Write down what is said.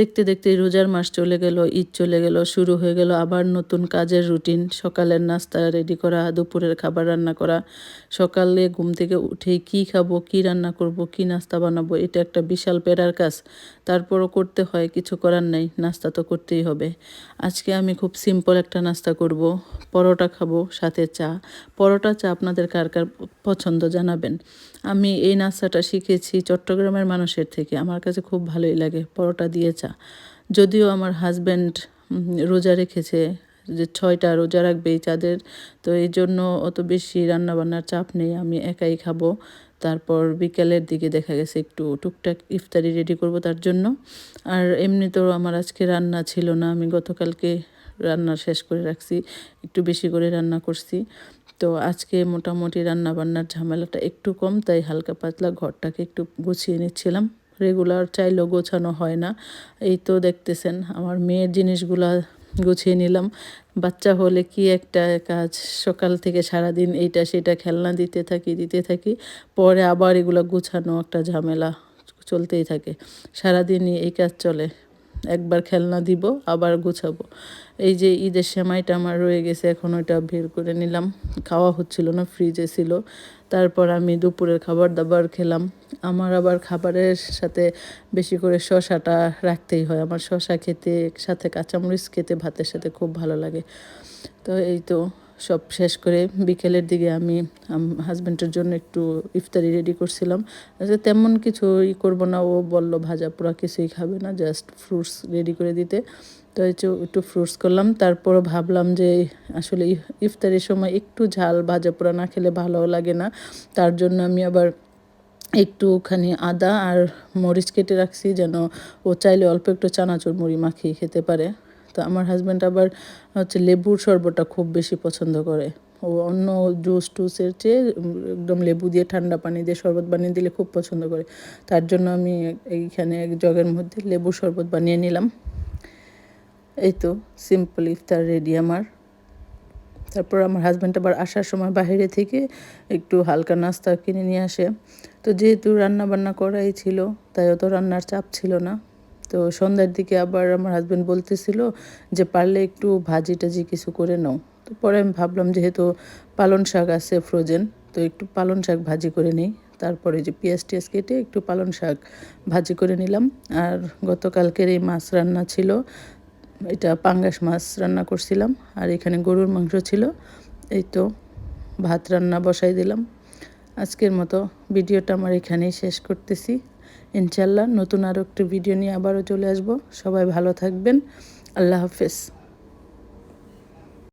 দেখতে দেখতে রোজার মাস চলে গেল, ঈদ চলে গেল, শুরু হয়ে গেল আবার নতুন কাজের রুটিন। সকালের নাস্তা রেডি করা, দুপুরের খাবার রান্না করা, সকালে ঘুম থেকে উঠেই কি খাব, কি রান্না করব, কি নাস্তা বানাবো, এটা একটা বিশাল পেরার কাজ। তারপরও করতে হয়, কিছু করার নাই, নাস্তা তো করতেই হবে। আজকে আমি খুব সিম্পল একটা নাস্তা করব, পরোটা খাব, সাথে চা। পরোটা, চা আপনাদের কার কার পছন্দ জানাবেন? আমি এই নাস্তাটা শিখেছি চট্টগ্রামের মানুষের থেকে, আমার কাছে খুব ভালোই লাগে পরোটা দিয়ে চা। যদিও আমার হাজব্যান্ড রোজা রেখেছে, যে ছয়টা রোজা রাখবে এই চাঁদের, তো এই জন্য অত বেশি রান্নাবান্নার চাপ নেই, আমি একাই খাব। তারপর বিকেলের দিকে দেখা গেছে একটু টুকটাক ইফতারি রেডি করব তার জন্য। আর এমনিতেও আমার আজকে রান্না ছিল না, আমি গতকালকে রান্না শেষ করে রাখছি, একটু বেশি করে রান্না করছি। তো আজকে মোটামুটি রান্না বান্নার ঝামেলাটা একটু কম, তাই হালকা পাতলা ঘরটাকে একটু গুছিয়ে নিচ্ছিলাম। রেগুলার চাইলেও গোছানো হয় না। এই তো দেখতেছেন, আমার মেয়ের জিনিসগুলা গুছিয়ে নিলাম। বাচ্চা হলে কি একটা কাজ, সকাল থেকে সারাদিন এইটা সেটা খেলনা দিতে থাকি দিতে থাকি, পরে আবার এগুলো গুছানো একটা ঝামেলা চলতেই থাকে। সারাদিনই এই কাজ চলে। একবার খেলনা দিব, আবার গুছাবো। এই যে ঈদের সেমাইটা আমার রয়ে গেছে, এখন ওইটা বের করে নিলাম। খাওয়া হচ্ছিল না, ফ্রিজে ছিল। তারপর আমি দুপুরের খাবার দাবার খেলাম। আমার আবার খাবারের সাথে বেশি করে শশাটা রাখতেই হয়। আমার শশা খেতে, সাথে কাঁচামরিচ খেতে, ভাতের সাথে খুব ভালো লাগে। তো এই তো সব শেষ করে বিকেলের দিকে আমি হাজব্যান্ডের জন্য একটু ইফতারি রেডি করছিলাম। তেমন কিছু ই করব না, ও বলল, ভাজা পোড়া কিছুই খাবে না জাস্ট ফ্রুটস রেডি করে দিতে। তো একটু ফ্রুটস করলাম তারপর ভাবলাম যে আসলে ইফতারির সময় একটু ঝাল, ভাজা পোড়া না খেলে ভালো লাগে না। তার জন্য আমি আবার একটুখানি আদা আর মরিচ কেটে রাখছি, যেন ও চাইলে অল্প একটু চানাচুর মুড়ি মাখিয়ে খেতে পারে। তো আমার হাজব্যান্ড আবার হচ্ছে লেবুর শরবতটা খুব বেশি পছন্দ করে। ও অন্য জুস টুসের চেয়ে একদম লেবু দিয়ে ঠান্ডা পানি দিয়ে শরবত বানিয়ে দিলে খুব পছন্দ করে। তার জন্য আমি এইখানে এক জগের মধ্যে লেবু শরবত বানিয়ে নিলাম। এই তো সিম্পল ইফতার রেডি আমার। তারপর আমার হাজব্যান্ড আবার আসার সময় বাইরে থেকে একটু হালকা নাস্তা কিনে নিয়ে আসে। তো যেহেতু রান্না বান্না করাই ছিল, তাই অত রান্নার চাপ ছিল না। তো সন্ধ্যার দিকে আবার আমার হাজব্যান্ড বলতেছিল যে, পারলে একটু ভাজি টাজি কিছু করে নাও। তো পরে আমি ভাবলাম যেহেতু পালন শাক আছে ফ্রোজেন তো একটু পালন শাক ভাজি করে নিই। তারপরে যে পেঁয়াজ টিয়াজ কেটে একটু পালন শাক ভাজি করে নিলাম। আর গতকালকের এই মাছ রান্না ছিল, এটা পাঙ্গাস মাছ রান্না করছিলাম। আর এখানে গরুর মাংস ছিল, এই তো ভাত রান্না বসাই দিলাম। আজকের মতো ভিডিওটা আমার এখানেই শেষ করতেছি। ইনশাল্লাহ নতুন আরও একটি ভিডিও নিয়ে আবারও চলে আসব। সবাই ভালো থাকবেন। আল্লাহ হাফেজ।